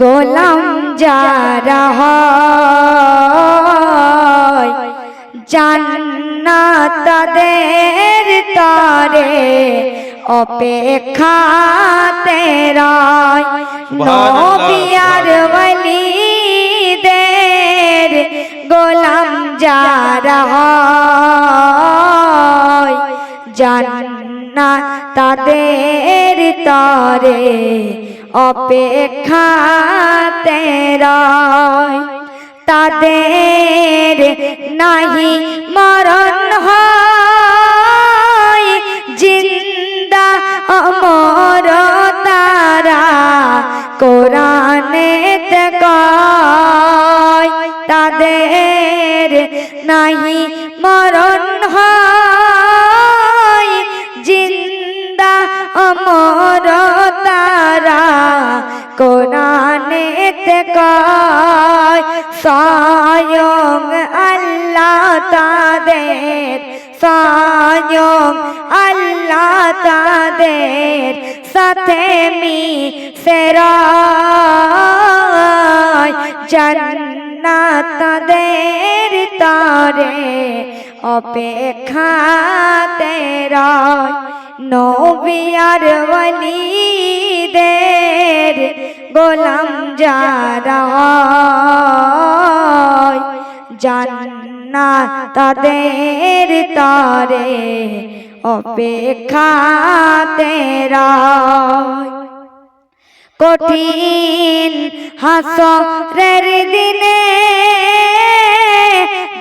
গোলাম যারা হয় জান্নাত তাদের তরে অপেক্ষাতে রয়। নবী আর গোলাম যারা হয় জান্নাত তাদের তরে অপেক্ষাতে রয়। তাদের নাহি মরণ হয়। জিন্দা অমর তারা কোরআনে কয়, তাদের নাহি মরণ হয়। জিন্দা অমর কোরআনে কয়, স্বয়ং আল্লাহ তাদের, স্বয়ং আল্লাহ তাদের সাথে মি সেরায় জান্নাত তাদের তরে অপেক্ষাতে রয়। নবী আর ওয়ালিদের গোলাম যারা জান্নাত তাদের তরে, অপেক্ষাতে রয়। কঠিন হাসরের দিনে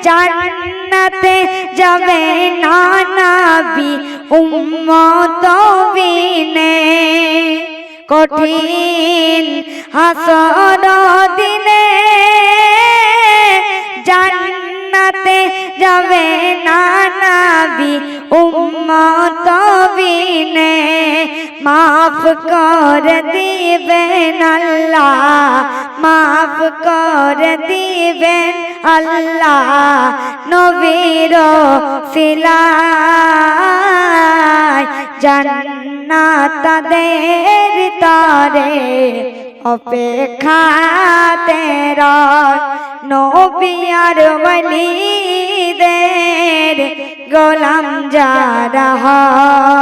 জান্নাতে যাবে না নাবি উম্মত বিনে। কঠিন হাসর দিনে জান্নাতে যাবে না নাবি উম্মত বিনে, মাফ কর দিবেন আল্লাহ, মাফ কর দিবেন আল্লাহ, নবীর সিলাই জান্নাত তাদের তরে অপেক্ষাতে রয় নবী আর ওয়ালিদের গোলাম যারা হয়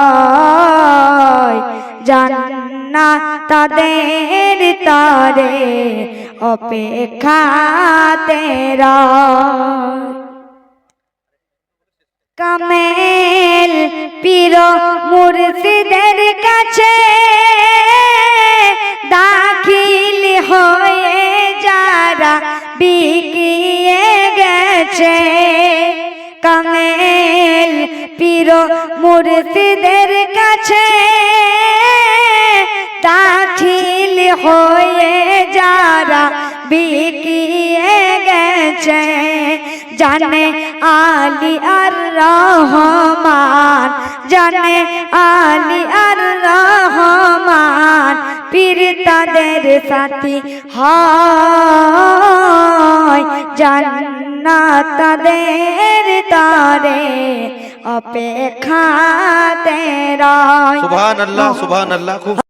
জান্নাত তাদের তরে অপেক্ষাতে রয় কামেল পীর মুর্শিদের কাছে দাখিল হয়ে যারা বিকিয়ে গেছে। কামেল পীর মুর্শিদের কাছে দাখিল হয়ে যারা বিকিয়ে গেছে। জানে আলী আর রহমান জানে আলী আর রহমান, পীর তাদের সাথী হয়। তাদের তারে অপেক্ষাতে রয় সুবহান আল্লাহ সুবহান আল্লাহ